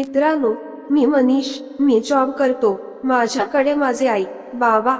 मित्रांनो मी मनीष मी जॉब करतो. माझ्याकडे माझे आई बाबा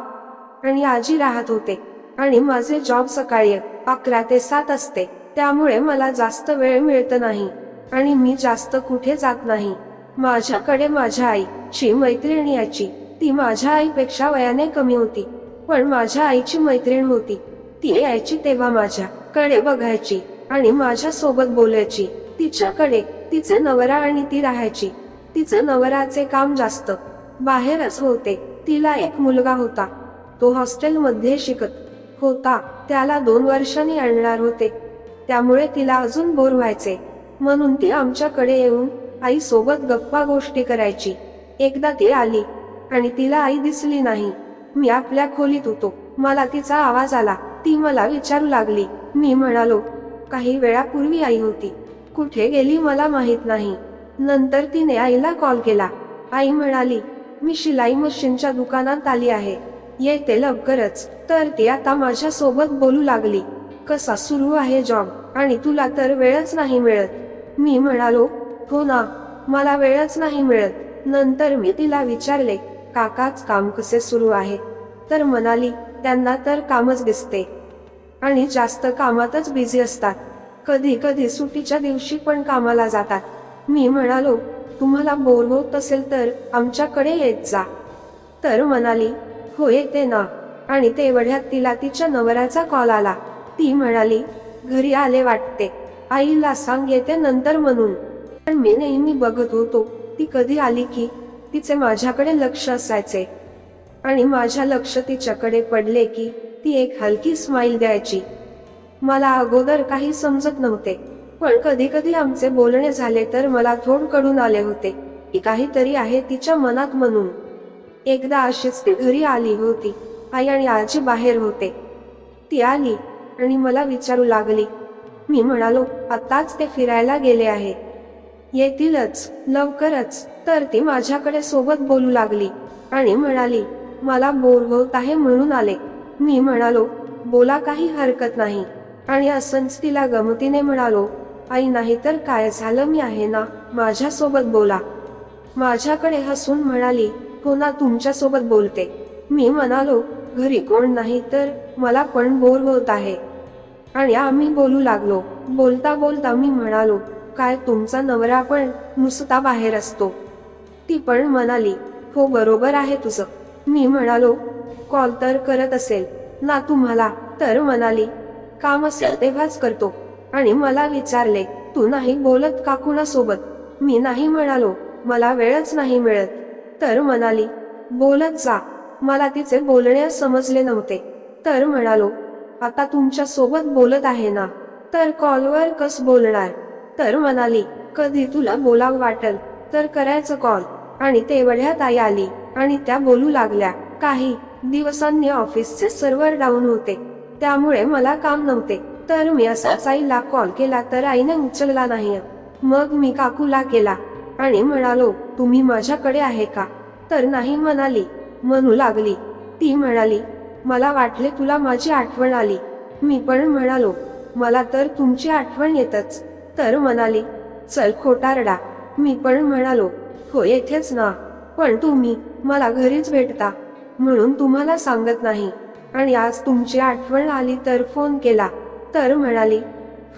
आणि आजी राहत होते आणि माझे जॉब सकाळी अकरा ते सात असते. त्यामुळे मला जास्त वेळ मिळत नाही आणि मी जास्त कुठे जात नाही. माझ्याकडे माझ्या आईची मैत्रिणी याची ती माझ्या आईपेक्षा वयाने कमी होती पण माझ्या आईची मैत्रीण होती. ती यायची तेव्हा माझ्याकडे बघायची आणि माझ्या सोबत बोलायची. तिच्याकडे तिचे नवरा आणि ती राहायची. तिचं नवराचे काम जास्त. बाहेरच होते. तिला एक मुलगा होता. तो हॉस्टेलमध्ये शिकत होता. त्याला दोन वर्षांनी आणणार होते. त्यामुळे तिला अजून बोर व्हायचे. म्हणून ती आमच्याकडे येऊन आई सोबत गप्पा गोष्टी करायची. एकदा ती आली आणि तिला आई दिसली नाही. मी आपल्या खोलीत होतो. मला तिचा आवाज आला. ती मला विचारू लागली. मी म्हणालो काही वेळापूर्वी आई होती. कुठे गेली मला माहीत नाही. नंतर तिने आईला कॉल केला. आई म्हणाली मी शिलाई मशीनच्या दुकानात आली आहे. येते लवकरच. तर ती आता माझ्या सोबत बोलू लागली. कसा सुरू आहे जॉब आणि तुला तर वेळच नाही मिळत. मी म्हणालो हो ना मला वेळच नाही मिळत. नंतर मी तिला विचारले काकाच काम कसे सुरू आहे? तर म्हणाली त्यांना तर कामच दिसते. आणि जास्त कामातच बिझी असतात. कधी कधी सुट्टीच्या दिवशी पण कामाला जातात. मी म्हणालो तुम्हाला बोर होत असेल तर आमच्याकडे येत जा. तर म्हणाली हो येते ना. आणि तेवढ्यात तिला तिच्या नवऱ्याचा कॉल आला. ती म्हणाली घरी आले वाटते. आईला सांग येते नंतर म्हणून. पण मी नेहमी बघत होतो ती कधी आली की तिचे माझ्याकडे लक्ष असायचे. आणि माझ्या लक्ष तिच्याकडे पडले की ती एक हलकी स्माईल द्यायची. मला अगोदर काही समजत नव्हते. पण कधी कधी आमचे बोलणे झाले तर मला थोडकडून आले होते. की काहीतरी आहे तिच्या मनात म्हणून. एकदा अशीच ती घरी आली होती. आई आणि आजी बाहेर होते. ती आली आणि मला विचारू लागली. मी म्हणालो आताच ते फिरायला गेले आहे. येतीलच लवकरच. तर ती माझ्याकडे सोबत बोलू लागली आणि म्हणाली मला बोर होत आहे म्हणून आले. मी म्हणालो बोला काही हरकत नाही. आणि असंच तिला गमतीने म्हणालो आई नाहीतर काय झालं? मी आहे ना? माझ्यासोबत बोला. माझ्याकडे हसून म्हणाली हो ना तुमच्यासोबत बोलते. मी म्हणालो घरी कोण नाही तर मला पण बोर होत आहे. आणि आम्ही बोलू लागलो. बोलता बोलता मी म्हणालो काय तुमचा नवरा पण नुसता बाहेर असतो. ती पण म्हणाली हो बरोबर आहे तुझं. मी म्हणालो कॉल तर करत असेल. ना तुम्हाला. तर म्हणाली काम असेल तेव्हाच करतो. आणि मला विचारले तू नाही बोलत का कुणासोबत? मी नाही म्हणालो मला वेळच नाही मिळत. तर म्हणाली बोलत जा. मला तिचे बोलणे समजले नव्हते. तर म्हणालो आता तुमच्यासोबत बोलत आहे ना? तर कॉलवर कस बोलणार? तर म्हणाली कधी तुला बोलावं वाटल तर करायचं कॉल. आणि तेवढ्या आई आली आणि त्या बोलू लागल्या. काही दिवसांनी ऑफिसचे सर्व्हर डाऊन होते. त्यामुळे मला काम नव्हते. तर मी असाच आईला कॉल केला तर आईने उचलला नाही. मग मी काकूला केला आणि म्हणालो तुम्ही माझ्याकडे आहे का? तर नाही म्हणाली. म्हणू लागली. ती म्हणाली मला वाटले तुला माझी आठवण आली. मी पण म्हणालो मला तर तुमची आठवण येतच. तर म्हणाली चल खोटारडा. मी पण म्हणालो हो येथेच ना. पण तुम्ही मला घरीच भेटता. म्हणून तुम्हाला सांगत नाही. आणि आज तुमची आठवण आली तर फोन केला तर म्हणाली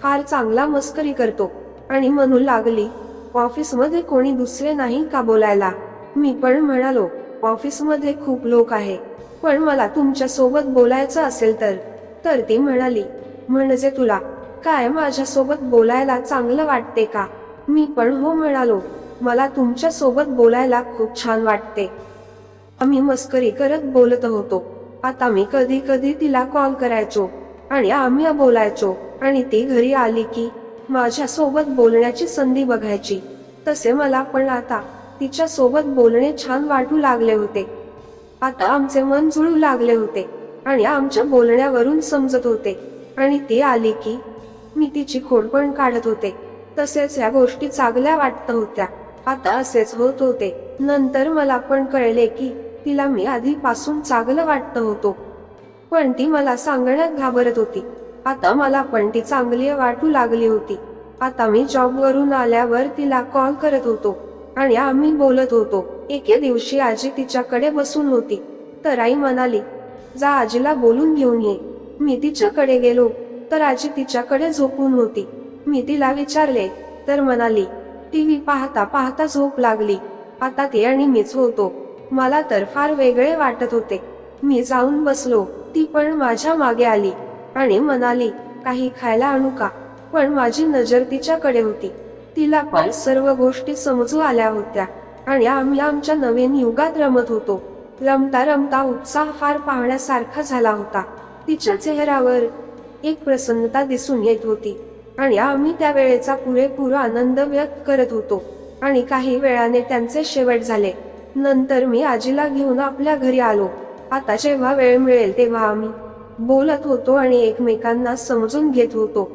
फार चांगला मस्करी करतो. आणि म्हणू लागली ऑफिसमध्ये कोणी दुसरे नाही का बोलायला? मी पण म्हणालो ऑफिसमध्ये खूप लोक आहे पण मला तुमच्यासोबत बोलायचं असेल तर. तर ती म्हणाली म्हणजे तुला काय माझ्या सोबत बोलायला चांगलं वाटते का? मी पण हो म्हणालो मला तुमच्यासोबत बोलायला खूप छान वाटते. आम्ही मस्करी करत बोलत होतो. आता मी कधी कधी तिला कॉल करायचो आणि आम्ही बोलायचो आणि ती घरी आली की माझ्या सोबत बोलण्याची संधी बघायची. तसे मला पण आता तिच्या सोबत बोलणे छान वाटू लागले होते. आता आमचे मन जुळू लागले होते आणि आमच्या बोलण्यावरून समजत होते आणि ती आली की मी तिची खोड पण काढत होते. तसेच या गोष्टी चांगल्या वाटत होत्या. आता असेच होत होते. नंतर मला पण कळले की तिला मी आधीपासून चांगलं वाटत होतो. पण ती मला सांगण्यात घाबरत होती. आता मला पण ती चांगली वाटू लागली होती. आता मी जॉबवरून आल्यावर तिला कॉल करत होतो. आणि आम्ही बोलत होतो. एके दिवशी आजी तिच्याकडे बसून होती. तर आई म्हणाली जा आजीला बोलून घेऊन ये. मी तिच्याकडे गेलो. तर आजी तिच्याकडे झोपून होती. मी तिला विचारले. तर म्हणाली टीव्ही पाहता पाहता झोप लागली. आता ती आणि मीच होतो. मला तर फार वेगळे वाटत होते. मी जाऊन बसलो ती पण माझ्या मागे आली आणि म्हणाली काही खायला आणू का? पण माझी नजर तिच्याकडे होती. तिला पण सर्व गोष्टी समजू आल्या होत्या आणि आम्ही आमच्या नवीन युगात रमत होतो. रमता रमता उत्साह फार पाहण्यासारखा झाला होता. तिच्या चेहऱ्यावर एक प्रसन्नता दिसून येत होती आणि आम्ही त्या वेळेचा पुरेपूर आनंद व्यक्त करत होतो आणि काही वेळाने त्यांचे शेवट झाले. नंतर मी आजीला घेऊन आपल्या घरी आलो. आता जेव्हा वेळ मिळेल तेव्हा आम्ही बोलत होतो आणि एकमेकांना समजून घेत होतो.